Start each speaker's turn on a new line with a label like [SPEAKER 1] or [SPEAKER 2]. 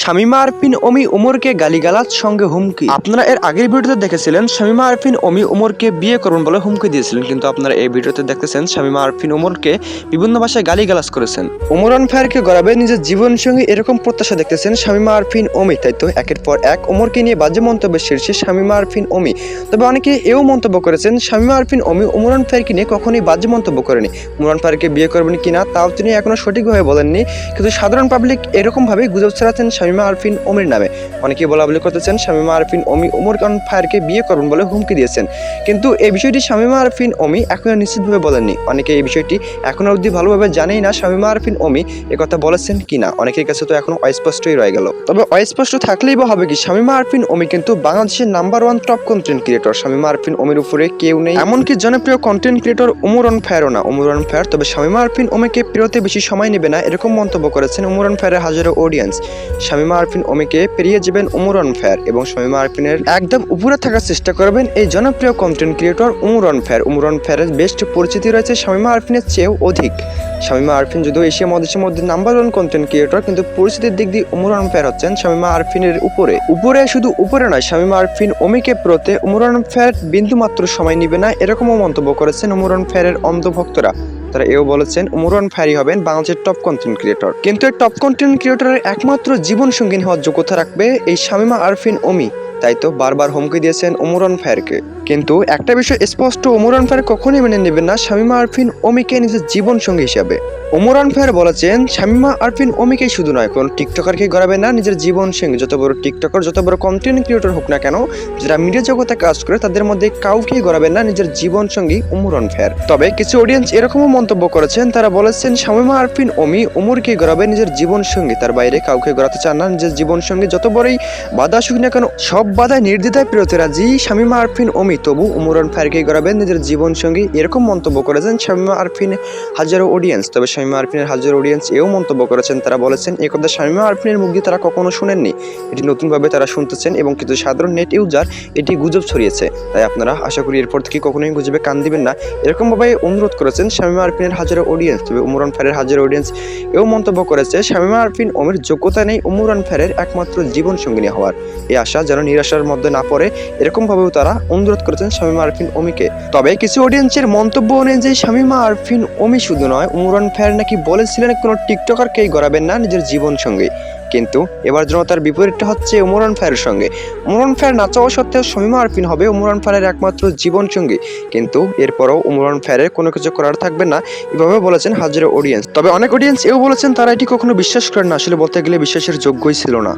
[SPEAKER 1] শামিমা আরফিন অমি উমরকে গালিগালাজ সঙ্গে হুমকি। আপনারা এর আগের ভিডিওতে দেখেছিলেন, শামিমা আরফিন অমি উমরকে বিয়ে করুন বলে হুমকি দিয়েছিলেন, কিন্তু আপনারা এই ভিডিওতে দেখতেছেন, শামিমা আরফিন উমরকে বিভিন্ন ভাষায় গালিগালাজ করেছেন। উমরান ফায়ারকে গড়াবে নিজের জীবন সঙ্গে এরকম প্রত্যাশা দেখতেছেন শামিমা আরফিন অমি তাই তো? একের পর এক উমরকে নিয়ে বাজে মন্তব্যের শীর্ষে শামিমা আরফিন অমি তবে অনেকে এও মন্তব্য করেছেন, শামিমা আরফিন অমি উমরান ফায়ারকে নিয়ে কখনোই বাজে মন্তব্য করেনি। উমরান ফায়ারকে বিয়ে করবেন কিনা, তাও তিনি এখনও সঠিকভাবে বলেননি, কিন্তু সাধারণ পাবলিক এরকম ভাবে গুজব ছড়াচ্ছেন শামিমা আরফিন ওমির নামে। অনেকে বলা বলি করতেছেন, শামিমা আরফিন ওমি ওমর খান ফায়ারকে বিয়ে করবেন বলে হুমকি দিয়েছেন। কিন্তু এই বিষয়টি শামিমা আরফিন ওমি এখনও নিশ্চিতভাবে বলেননি। অনেকে এই বিষয়টি এখনও অবধি ভালোভাবে জানেই না শামিমা আরফিন ওমি কথা বলেছেন কিনা। অনেকের কাছে তো এখনও অস্পষ্টই রয়ে গেল। তবে অস্পষ্ট থাকলেই বা হবে কি, শামিমা আরফিন ওমি কিন্তু বাংলাদেশের number one top content creator. Shamima Arfin ওমির উপরে কেউ নেই, এমনকি জনপ্রিয় কন্টেন্ট ক্রিয়েটর উমরন ফায়ারও না। উমরন ফায়ার, তবে শামিমা আরফিন ওমিকে প্রিয়তে বেশি সময় নেবে না, এরকম মন্তব্য করেছেন উমরন ফায়ারের হাজারো অডিয়েন্স। শামিমা আরফিন ওমিকে পেরিয়ে যাবেন উমরন ফায়ার এবং শামিমা আরফিনের একদম উপরে থাকার চেষ্টা করবেন এই জনপ্রিয় content creator Umran Fire Umran ফায়ারের বেস্ট পরিচিতি রয়েছে শামিমা আরফিনের চেয়েও অধিক। শামিমা আরফিন যদিও এশিয়া মহাদেশের মধ্যে নাম্বার ওয়ান কন্টেন্ট ক্রিয়েটর কিন্তু পরিস্থিতির দিক দিয়ে উমরান ফায়ার হচ্ছেন শামিমা আরফিনের উপরে। উপরে শুধু উপরে নয় শামিমা আরফিন ওমিকে প্রতে উমরান ফায়ার বিন্দু মাত্র সময় নিবে না, এরকমও মন্তব্য করেছেন উমরান ফায়ারের অন্ধভক্তরা তারা এও বলেছেন উমরান ফায়ারি হবেন বাংলাদেশের টপ কন্টেন্ট ক্রিয়েটর কিন্তু এই টপ কন্টেন্ট ক্রিয়েটরের একমাত্র জীবন সঙ্গী হওয়ার যোগ্যতা রাখবে এই শামিমা আরফিন ওমি। তাই তো বারবার হুমকি দিয়েছেন উমরান ফায়ারকে। কিন্তু একটা বিষয় স্পষ্ট উমরান ফায়ার কখনোই মেনে নেবেন না শামিমা আরফিন ওমিকে নিজের জীবন সঙ্গী হিসাবে। উমরান ফায়ার বলেছেন, শামিমা, আরফিন ওমিকেই শুধু নয় কোন টিকটকারকে গড়াবে না নিজের জীবন সঙ্গী যত বড় টিকটকার, যত বড় কন্টেন্ট ক্রিয়েটর হোক না কেন, যারা মিডিয়া জগতে কাজ করে, তাদের মধ্যে কাউকেই গড়াবেন না নিজের জীবন সঙ্গী উমরান ফায়ার তবে কিছু অডিয়েন্স এরকমও মন্তব্য করেছেন, তারা বলেছেন, শামিমা, আরফিন ওমি উমরকে গড়াবে নিজের জীবন সঙ্গী। তার বাইরে কাউকে গড়াতে চান না নিজের জীবন সঙ্গী। যত বড়ই বাধা আসুক না কেন, সব বাধায় নির্দ্বিধায় প্রিয়তে রাজি শামিমা, আরফিন ওমি তবু উমরান ফায়ারকে গড়াবেন নিজের জীবন সঙ্গী, এরকম মন্তব্য করেছেন শামিমা, আরফিন, হাজারো অডিয়েন্স তবে শামিমা আরফিনের হাজারো অডিয়েন্স এও মন্তব্য করেছেন। তারা বলেছেন এই কথা শামিমা আরফিনের মুখ দিয়ে তারা কখনো শুনেননি। এটি নতুনভাবে তারা শুনতেছেন এবং কিছু সাধারণ নেট ইউজার এটি গুজব ছড়িয়েছে। তাই আপনারা আশা করি এরপর থেকে কখনোই গুজবে কান দিবেন না। এরকমভাবে অনুরোধ করেছেন শামিমা আরফিনের হাজারো অডিয়েন্স তবে উমরান ফায়ারের হাজারো অডিয়েন্স এও মন্তব্য করেছে, শামিমা আরফিন ওমের যোগ্যতা নেই উমরান ফায়ারের একমাত্র জীবন সঙ্গিনী হওয়ার। এই আশা যেন নিরাশার মধ্যে না পড়ে, এরকমভাবেও তারা অনুরোধ করেছেন শামিমা আরফিন ওমিকে। তবে কিছু অডিয়েন্সের মন্তব্য অনুযায়ী শামিমা আরফিন ওমি শুধু নয়, উমরান ফায়ার নাকি বলেছিলেন কোনো টিকটকারকেই গড়াবেন না নিজের জীবন সঙ্গে। কিন্তু এবার যেন তার বিপরীতটা হচ্ছে উমরান ফায়ারের সঙ্গে। উমরান ফায়ার না চাওয়া সত্ত্বেও সমীমা আরফিন হবে উমরান ফায়ারের একমাত্র জীবন সঙ্গী। কিন্তু এরপরও উমরান ফায়ারের কোনো কিছু করার থাকবে না এভাবে বলেছেন হাজারো অডিয়েন্স তবে অনেক অডিয়েন্স এও বলেছেন তারা এটি কখনো বিশ্বাস করেন না, আসলে বলতে গেলে বিশ্বাসের যোগ্যই ছিল না।